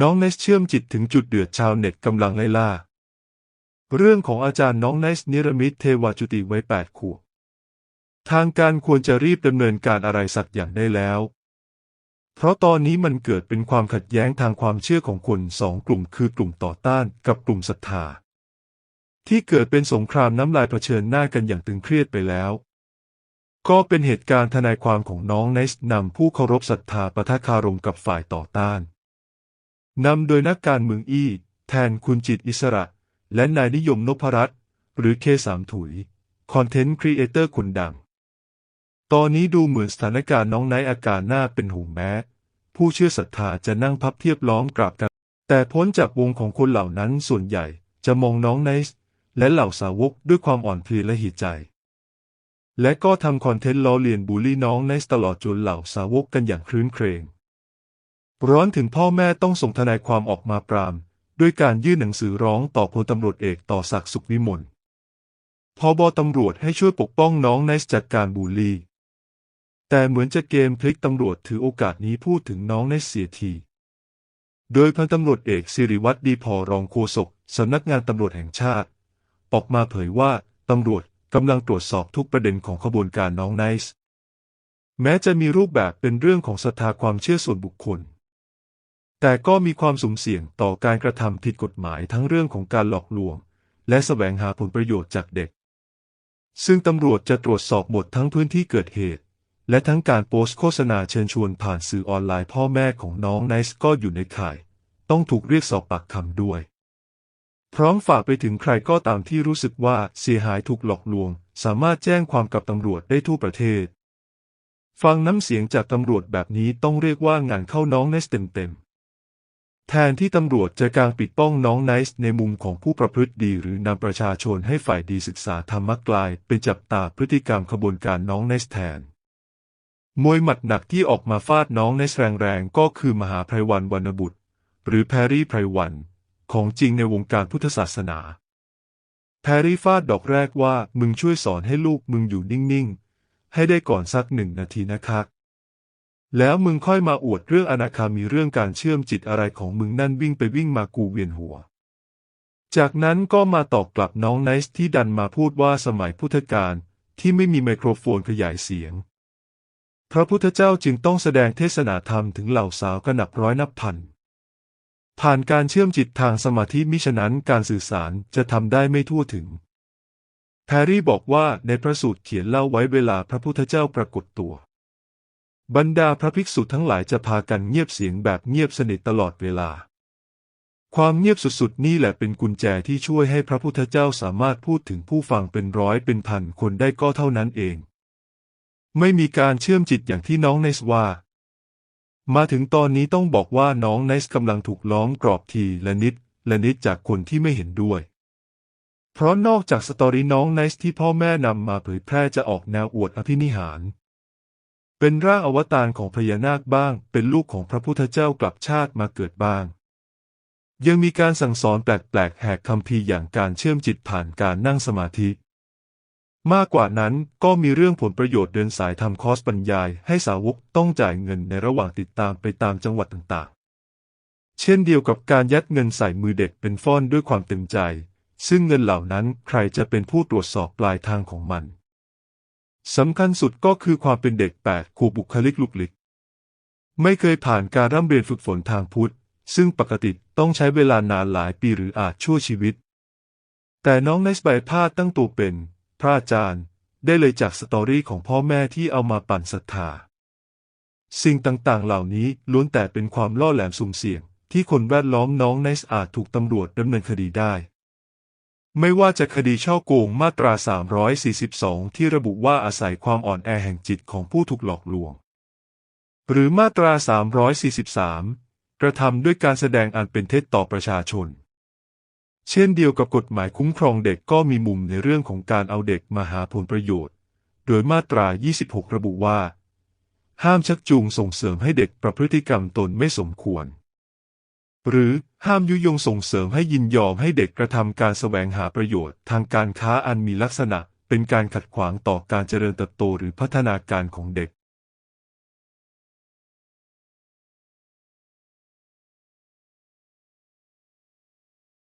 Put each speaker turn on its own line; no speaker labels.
น้องเนสเชื่อมจิตถึงจุดเดือดชาวเน็ตกำลังไล่ล่า เรื่องของอาจารย์น้องเนสนิรมิตเทวาจุติไว้แปดขวบทางการควรจะรีบดำเนินการอะไรสักอย่างได้แล้ว เพราะตอนนี้มันเกิดเป็นความขัดแย้งทางความเชื่อของคนสองกลุ่มคือกลุ่มต่อต้านกับกลุ่มศรัทธา ที่เกิดเป็นสงครามน้ำลายเผชิญหน้ากันอย่างตึงเครียดไปแล้ว ก็เป็นเหตุการณ์ทนายความของน้องเนสนำผู้เคารพศรัทธาปะทะคารมกับฝ่ายต่อต้าน นำโดยนักการเมืองอี้ แทนคุณจิตอิสระ และนายนิยมนพรัตน์หรือเคสามถุย คอนเทนต์ครีเอเตอร์คนดัง ตอนนี้ดูเหมือนสถานการณ์น้องไนท์อาการน่าเป็นห่วงแม้ ผู้เชื่อศรัทธาจะนั่งพับเทียบล้อมกราบกัน แต่พ้นจากวงของคนเหล่านั้นส่วนใหญ่จะมองน้องไนท์และเหล่าสาวกด้วยความอ่อนเพลียและหีดใจ และก็ทำคอนเทนต์ล้อเลียนบูลลี่น้องไนท์ตลอดจนเหล่าสาวกกันอย่างครื้นเครง ร้อนถึงพ่อแม่ต้องส่งทนายความออกมาปราม ด้วยการยื่นหนังสือร้องต่อพลตำรวจเอกต่อศักดิ์สุขวิมลพอบอตำรวจให้ช่วยปกป้องน้องไนท์จากการบูลลี่ แต่เหมือนจะเกมพลิกตำรวจถือโอกาสนี้พูดถึงน้องไนท์เสียที โดยพันตำรวจเอกสิริวัตรดีพอรองโฆษกสำนักงานตำรวจแห่งชาติ ออกมาเผยว่าตำรวจกำลังตรวจสอบทุกประเด็นของขบวนการน้องไนท์แม้จะมีรูปแบบเป็นเรื่องของศรัทธาความเชื่อส่วนบุคคล แต่ก็มีความสุ่มเสี่ยงต่อการกระทำผิดกฎหมายทั้งเรื่องของการหลอกลวง และแสวงหาผลประโยชน์จากเด็ก ซึ่งตำรวจจะตรวจสอบหมดทั้งพื้นที่เกิดเหตุ และทั้งการโพสต์โฆษณาเชิญชวนผ่านสื่อออนไลน์พ่อแม่ของน้องไนท์ก็อยู่ในข่าย ต้องถูกเรียกสอบปากคำด้วย พร้อมฝากไปถึงใครก็ตามที่รู้สึกว่าเสียหายถูกหลอกลวง สามารถแจ้งความกับตำรวจได้ทั่วประเทศ ฟังน้ำเสียงจากตำรวจแบบนี้ต้องเรียกว่างานเข้าน้องไนท์เต็มๆ แทนที่ตำรวจจะกางปิดป้องน้องไนท์ในมุมของผู้ประพฤติดีหรือนำประชาชนให้ฝ่ายดีศึกษาธรรมะกลายเป็นจับตาพฤติกรรมขบวนการน้องไนท์แทน มวยหมัดหนักที่ออกมาฟาดน้องไนท์แรงๆ ก็คือมหาไพรวันวรรณบุตร หรือแพรรี่ไพรวัน ของจริงในวงการพุทธศาสนา แพรรี่ฟาดดอกแรกว่ามึงช่วยสอนให้ลูกมึงอยู่นิ่งๆ ให้ได้ก่อนสักหนึ่งนาทีนะคะ แล้วมึงค่อยมาอวดเรื่องอนาคามีเรื่องการเชื่อมจิตอะไรของมึงนั่นวิ่งไปวิ่งมากูเวียนหัว จากนั้นก็มาตอบกลับน้องไนท์ที่ดันมาพูดว่าสมัยพุทธกาลที่ไม่มีไมโครโฟนขยายเสียง พระพุทธเจ้าจึงต้องแสดงเทศนาธรรมถึงเหล่าสาวกนับร้อยนับพัน ผ่านการเชื่อมจิตทางสมาธิมิฉะนั้นการสื่อสารจะทำได้ไม่ทั่วถึงแพรรี่บอกว่าในพระสูตรเขียนเล่าไว้เวลาพระพุทธเจ้าปรากฏตัว บรรดาพระภิกษุทั้งหลายจะพากันเงียบเสียงแบบเงียบสนิทตลอดเวลา ความเงียบสุดๆ นี่แหละเป็นกุญแจที่ช่วยให้พระพุทธเจ้าสามารถพูดถึงผู้ฟังเป็นร้อยเป็นพันคนได้ก็เท่านั้นเอง ไม่มีการเชื่อมจิตอย่างที่น้องเนสว่า มาถึงตอนนี้ต้องบอกว่าน้องไนซ์กำลังถูกล้อมกรอบทีละนิดละนิดจากคนที่ไม่เห็นด้วย เพราะนอกจากสตอรี่น้องไนซ์ที่พ่อแม่นำมาเผยแพร่จะออกแนวอวดอภินิหาร เป็นร่างอวตารของพญานาคบ้าง เป็นลูกของพระพุทธเจ้ากลับชาติมาเกิดบ้าง ยังมีการสั่งสอนแปลกๆแหกคำพีอย่างการเชื่อมจิตผ่านการนั่งสมาธิ มากกว่านั้นก็มีเรื่องผลประโยชน์เดินสายทำคอสบรรยาย ให้สาวกต้องจ่ายเงินในระหว่างติดตามไปตามจังหวัดต่างๆ เช่นเดียวกับการยัดเงินใส่มือเด็กเป็นฟ้อนด้วยความเต็มใจ ซึ่งเงินเหล่านั้นใครจะเป็นผู้ตรวจสอบปลายทางของมัน สำคัญสุดก็คือความเป็นเด็กแปดขวบบุคลิกลุกลิก ไม่เคยผ่านการร่ำเรียนฝึกฝนทางพุทธ ซึ่งปกติต้องใช้เวลานานหลายปีหรืออาจชั่วชีวิต แต่น้องไนส์ใบพาดตั้งตัวเป็น พระอาจารย์ ได้เลยจากสตอรี่ของพ่อแม่ที่เอามาปั่นศรัทธา สิ่งต่างๆ เหล่านี้ล้วนแต่เป็นความล่อแหลมสุ่มเสี่ยง ที่คนแวดล้อมน้องไนส์อาจถูกตำรวจดำเนินคดีได้ ไม่ว่าจะคดีช่อโกงมาตรา 342 ที่ระบุว่าอาศัยความอ่อนแอแห่งจิตของผู้ถูกหลอกลวง หรือมาตรา 343 กระทำด้วยการแสดงอันเป็นเท็จต่อประชาชน เช่นเดียวกับกฎหมายคุ้มครองเด็กก็มีมุมในเรื่องของการเอาเด็กมาหาผลประโยชน์ โดยมาตรา 26 ระบุว่า ห้ามชักจูงส่งเสริมให้เด็กประพฤติกรรมตนไม่สมควร หรือห้ามยุยงส่งเสริมให้ยินยอมให้เด็กกระทำการแสวงหาประโยชน์ ทางการค้าอันมีลักษณะ เป็นการขัดขวางต่อการเจริญเติบโตหรือพัฒนาการของเด็ก